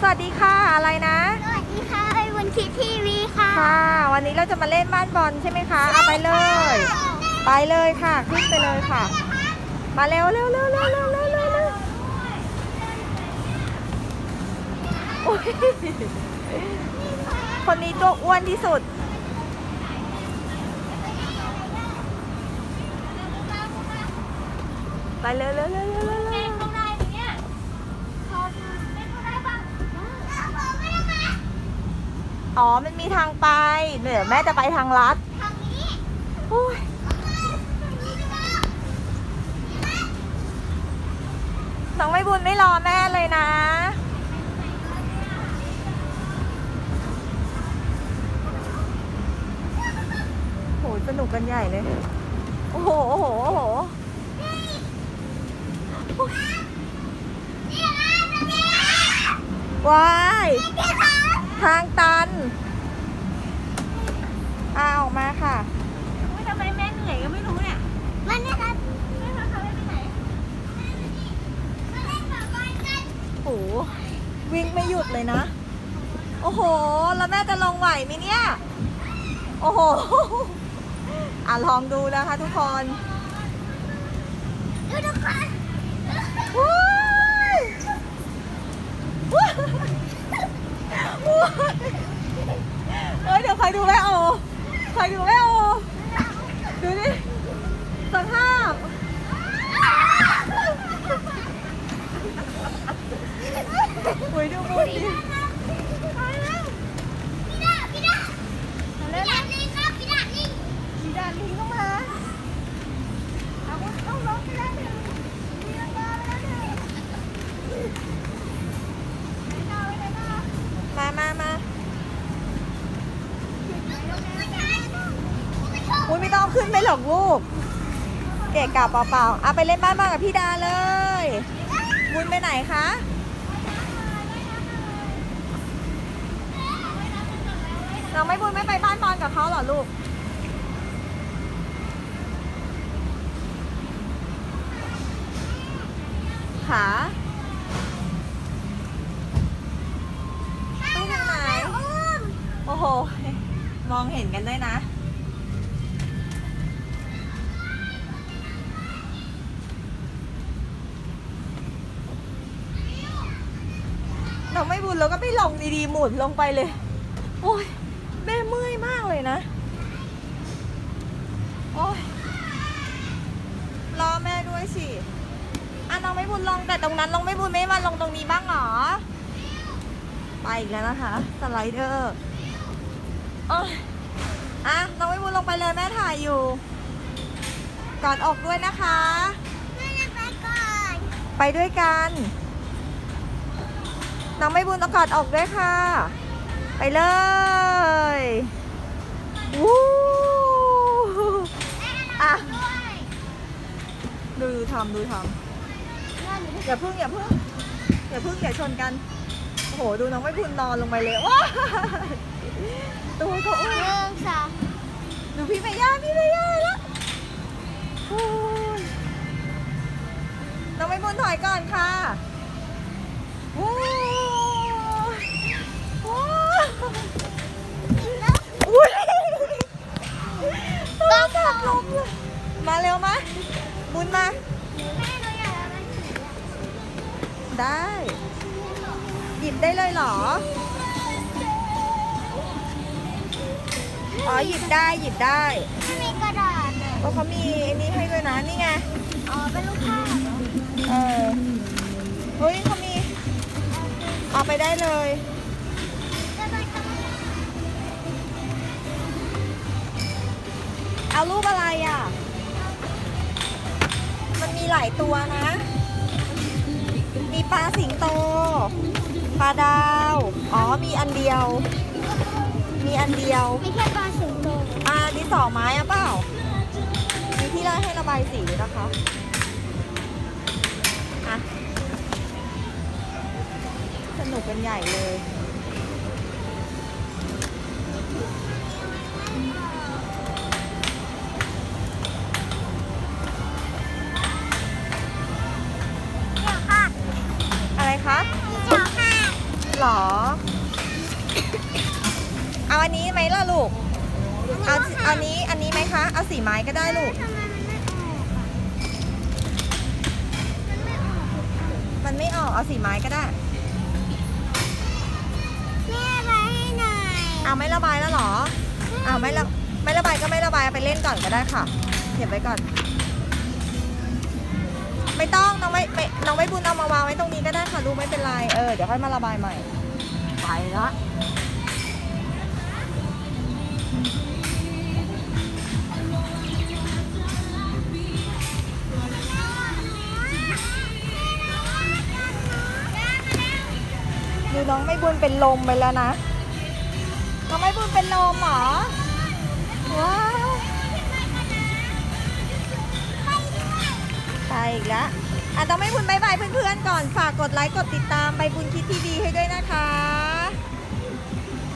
สวัสดีค่ะอะไรนะ สวัสดีค่ะไอ้บนคิดทีวีค่ะค่ะ วันนี้เราจะมาเล่นบ้านบอลใช่ไหมคะเอาไปเลย ไปเลยค่ะขึ้นไปเลยค่ะ มาเร็วเร็วเร็วเร็วเร็วเร็วเร็วเร็วโอ้ยคนนี้ตัวอ้วนที่สุด ไปเร็วเร็วเร็วเร็ว อ๋อ มันมีทางไป เดี๋ยวแม่จะไปทางลัดทางนี้โอ้ยน้องไม่บุญไม่รอแม่เลยนะ โหสนุกกันใหญ่เลย โอ้โห โอ้โห โอ้โหว้าย ทางตันอ่าออกมาค่ะ ทำไมแม่เหนื่อยก็ไม่รู้เนี่ยมันนี่ครับแม่พาเขาไปไหนมาเล่นแบบบอลกันโอ้โหวิ่งไม่หยุดเลยนะ โอ้โห แล้วแม่จะลงไหวไหมเนี่ย โอ้โห อะลองดูนะคะทุกคนดูทุกคนว้ายว้ายว้าย เอ้ยเดี๋ยวใครดูแม่โอใครดูแม่โอดูดิสภาพ โอ้ยดูมูดดิ พี่ดาพี่ดาพี่ดาลิงครับพี่ดาลิง มีดานลิงเข้ามา เอาเอาลงไปแล้วหนึ่งมีลงมาไปแล้วหนึ่งไปต่อไปต่อ มามามา อุ้ย ไม่ต้องขึ้นไปหรอกลูก เกะกะเปล่าๆเอาไปเล่นบ้านบ้านกับพี่ดาเลยบุญไปไหนคะเราไม่บุญไม่ไปบ้านบอลกับเขาเหรอลูกขาไปทางไหนโอ้โห มองเห็นกันด้วยนะ เราไม่บุญเราก็ไม่ลงดีๆหมุนลงไปเลย โอ้ยแม่เมื่อยมากเลยนะ โอ้ยรอแม่ด้วยสิอะน้องไม่บุญลงแต่ตรงนั้นน้องไม่บุญไม่มาลงตรงนี้บ้างเหรอ ไปอีกแล้วนะคะสไลเดอร์โอ้ยอะน้องไม่บุญลงไปเลยแม่ถ่ายอยู่กอดอกด้วยนะคะแม่จะไปก่อนไปด้วยกัน น้องไม่บุญต้องกอดอกด้วยค่ะ ไปเลยวู้อะด้วยดูดูทำดูทำอย่าพึ่งอย่าพึ่งอย่าพึ่งอย่าชนกัน โอ้โห ดูน้องไม่บุญนอนลงไปเลยว้ายตัวเขาอ้วนหนึ่งสองดูพี่เมย่าพี่เมย่าแล้วโอ้ยน้องไม่บุญถอยก่อนค่ะ ได้ หยิบได้เลยเหรอ อ๋อหยิบได้หยิบได้ไม่มีกระดาษอะก็เขามีไอันนี้ให้ด้วยนะนี่ไง อ๋อเป็นลูกค้าเหรอเออเฮ้ยเขามีเอาไปได้เลยจะไปทำอะไรเอารูปอะไรอะ มันมีหลายตัวนะ มีปลาสิงโต ปลาดาว อ๋อ มีอันเดียว มีอันเดียวมีแค่ปลาสิงโตอ่าดินสอไม้อะเปล่า มีที่ได้ให้ระบายสีนะคะอะสนุกกันใหญ่เลย หรอ เอาอันนี้ไหมล่ะลูก เอาเอานี้อันนี้ไหมคะ เอาสีไม้ก็ได้ลูกทำไมมันไม่ออกอะมันไม่ออกมันไม่ออก เอาสีไม้ก็ได้แม่ไปให้หน่อยเอาไม่ระบายแล้วเหรอเอาไม่ระไม่ระบายก็ไม่ระบายเอาไปเล่นก่อนก็ได้ค่ะ เก็บไว้ก่อน ไม่ต้องน้องไม่ไม่น้องไม่บุญเอามาวางไว้ตรงนี้ก็ได้ค่ะลูกไม่เป็นไรเออเดี๋ยวค่อยมาระบายใหม่ ไปละดูน้องไม่บุญเป็นลมไปแล้วนะ น้องไม่บุญเป็นลมเหรอว้า อีกแล้วอะต้องไม่คุณบายบายเพื่อนๆก่อน ฝากกดไลค์กดติดตามใบบุญคิดทีวีให้ด้วยนะคะ